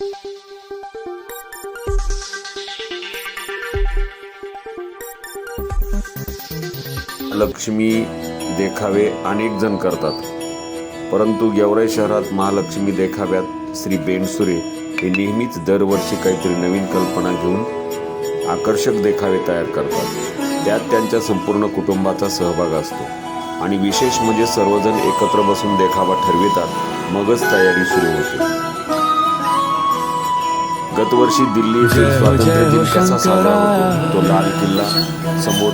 लक्ष्मी देखावे अनेक जण करतात. परंतु गेवराई शहरात महालक्ष्मी देखाव्यात श्री बेंडसुरे हे नेहमीच दरवर्षी काहीतरी नवीन कल्पना घेऊन आकर्षक देखावे तयार करतात. त्यात त्यांच्या संपूर्ण कुटुंबाचा सहभाग असतो. आणि विशेष म्हणजे सर्वजण एकत्र बसून देखावा ठरवितात. मगच तयारी सुरू होते. गतवर्षी दिल्ली येथील स्वातंत्र्य दिन कसा साजरा होतो? तो लाल किल्ला समोर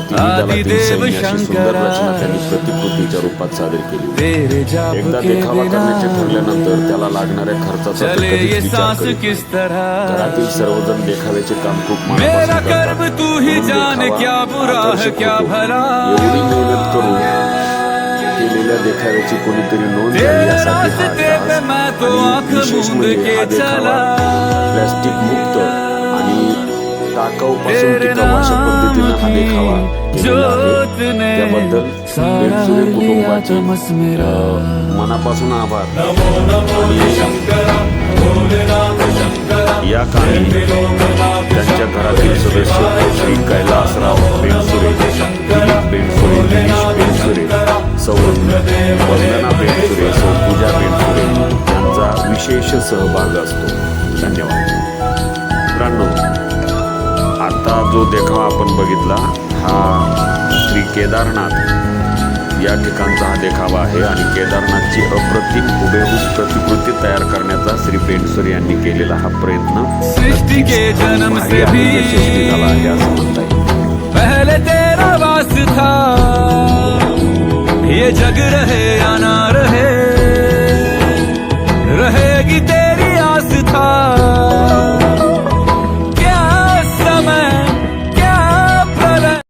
सुंदर रचना त्यांनी प्रतिकृतीच्या रूपात सादर केली. एकदा देखावा करण्याचे ठरल्यानंतर त्याला लागणाऱ्या खर्चाचा घरातील सर्वजण देखाव्याचे काम खूप मेरा मनापासून करतात. एवढी मेहनत करून देखाव्याची कोणीतरी नोंद तेरे यासाठी हा आणि विशेष मूंद म्हणजे के हा देखावा चला. प्लॅस्टिक मुक्त आणि टाकाऊ पासून टिकाऊ अशा पद्धतीनं हा देखावा केलेला आहे. त्याबद्दल कुटुंबाचे मनापासून आभार. या कामी विशेष सहभाग असतो. धन्यवाद. मित्रांनो आता जो देखावा आपण बघितला हा श्री केदारनाथ या ठिकाणचा हा देखावा आहे आणि केदारनाथची अप्रतिम हुबेहूब प्रतिकृती तयार करण्याचा श्री बेंडसुरे यांनी केलेला हा प्रयत्न. सृष्टि के जन्म भारी से आणि भी यशस्वी झाला आहे असं म्हणता येईल. पहले तेरा वास था। ये जग रहे या ना रहे। consegue ter